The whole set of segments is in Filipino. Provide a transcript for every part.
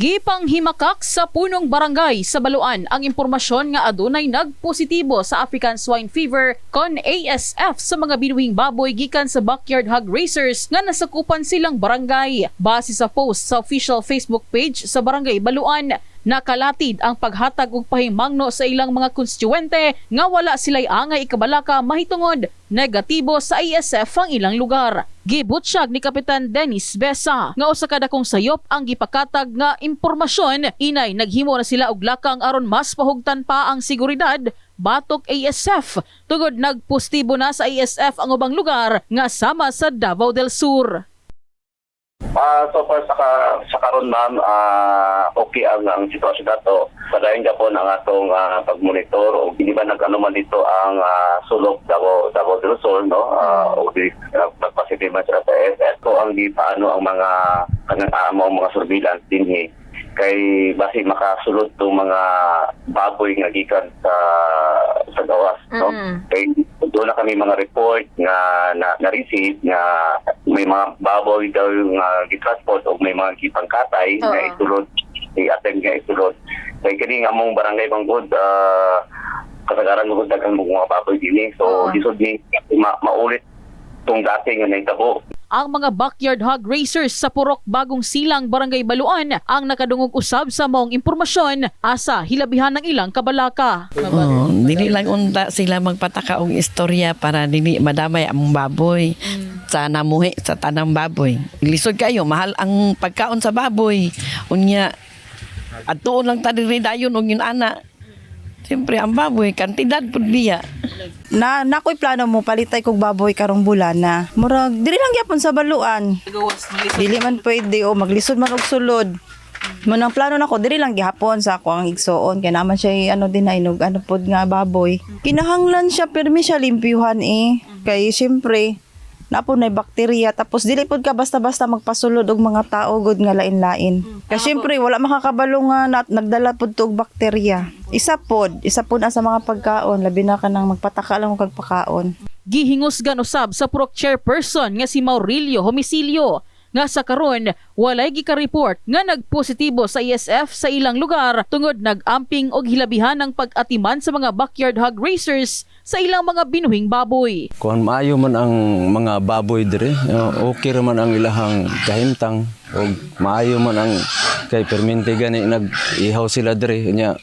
Gipang himakak sa punong barangay sa Baluan ang impormasyon nga adunay nagpositibo sa African Swine Fever kon ASF sa mga binuhing baboy gikan sa backyard hog racers nga nasakupan silang barangay. Base sa post sa official Facebook page sa Barangay Baluan, nakalatid ang paghatag og pahimangno sa ilang mga konstituente nga wala sila'y angay ikabalaka mahitungod negatibo sa ASF ang ilang lugar. Gibutsyag ni Kapitan Dennis Besa nga usa ka dakong sayop ang gipakatag nga impormasyon inay naghimo na sila og lakang aron mas pahugtan pa ang seguridad batok ASF tugod nagpostibo na sa ASF ang ubang lugar nga sama sa Davao del Sur. Ah, so far sa, ka, sa karon ma'am, ah, okay ang, ang sitwasyon nato. Padayon ka po ng atong ah, pagmonitor o hindi ba nag-ano man dito ang ah, sulok Davao, Davao del Sur, no? Ah, o di uh, positive man sa SS. So ang di paano ang mga kanang amo ang mga surveillance din eh. kay basi makasulod tong mga baboy nga gikan sa sa gawas no Mm. kay doon na kami mga report nga na, na receive nga may mga baboy daw nga gitransport o may mga gipangkatay nga Oo. isulod i-attend nga isulod kay kini nga among barangay Banggod uh, kasagaran mo daghang mga baboy dinhi so Oo. lisod ni ma- maulit tong dati nga nahitabo Ang mga backyard hog racers sa Purok Bagong Silang Barangay Baluan ang nakadungog usab sa maong impormasyon asa hilabihan ng ilang kabalaka. Oo, dili lang unta sila magpataka og istorya para dili madamay ang baboy sa namuhi sa tanang baboy. Lisod kayo, mahal ang pagkaon sa baboy. Unya adtuon lang ta diri dayon og yun ana. Siyempre ang baboy kantidad pud biya. na nakoy plano mo palitay kog baboy karong bulan na. Murag dili lang gyapon sa baluan. Dili man pwede o maglisod man og sulod. Mo nang plano nako dili lang gihapon sa ako ang igsoon. Kay naman siya ano din na inog ano pod nga baboy. Kinahanglan siya permi siya limpyuhan eh. Kay na bakterya. Tapos dili pod ka basta-basta magpasulod og mga tao gud nga lain-lain. Kay siyempre wala makakabalo nga na, nagdala pod to og bakterya. Isa pod isa pod sa mga pagkaon. Labi na ka nang magpataka lang og pagpakaon Gihingusgan usab sa Purok chairperson nga si Maurilio Homisilio nga sa karon walay gika-report nga nagpositibo sa ESF sa ilang lugar tungod nag-amping og hilabihan ng pag-atiman sa mga backyard hog racers sa ilang mga binuhing baboy. Kung maayo man ang mga baboy dire, uh, okay man ang ilahang kahimtang o maayo man ang kay permente gani nag-ihaw sila dire nya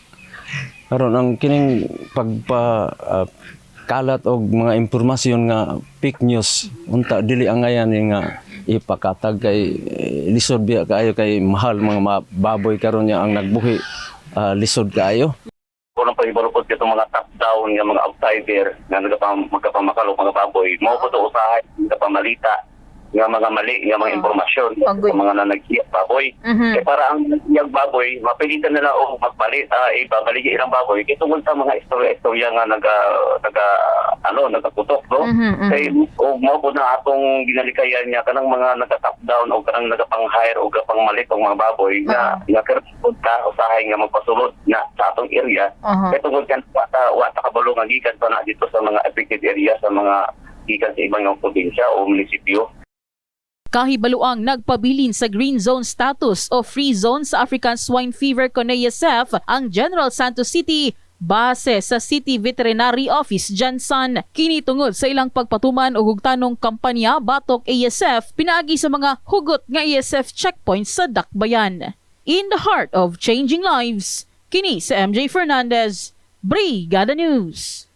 aron ang kining pagpa ah, kalat og mga impormasyon nga fake news unta dili ang ngayan eh nga ipakatag kay eh, lisod biya kaayo kay mahal mga baboy karon nya ang nagbuhi ah, lisod kaayo Kung pa ibalupot ka itong mga top-down nga mga outsider nga nagapam, magkapamakalok mga baboy, mo po ito usahay, nagapamalita nga mga mali, nga mga impormasyon sa mga nanagkiyat baboy. Kaya para ang yung baboy, mapilitan nila o magbalit, ah, ibabalik yung ilang baboy. Kaya tungkol sa mga istorya-istorya nga naga, naga, ano, nagaputok, no? Kaya o mo po na atong ginalikayan niya kanang mga naga-top down o kanang nagapang-hire o kapang-malit ang mga baboy nga nga karapot ka usahay nga magpasulod na sa atong area. Kaya tungkol kan wata wata kabalo nga gikan pa na dito sa mga affected area sa mga gikan sa ibang mga probinsya o munisipyo. Kahibaluang nagpabilin sa green zone status o free zone sa African Swine Fever ASF ang General Santos City base sa City Veterinary Office Jansan. Kini tungod sa ilang pagpatuman o hugtanong kampanya batok ASF pinaagi sa mga hugot nga ASF checkpoints sa Dakbayan. In the heart of changing lives, kini sa MJ Fernandez, Brigada News.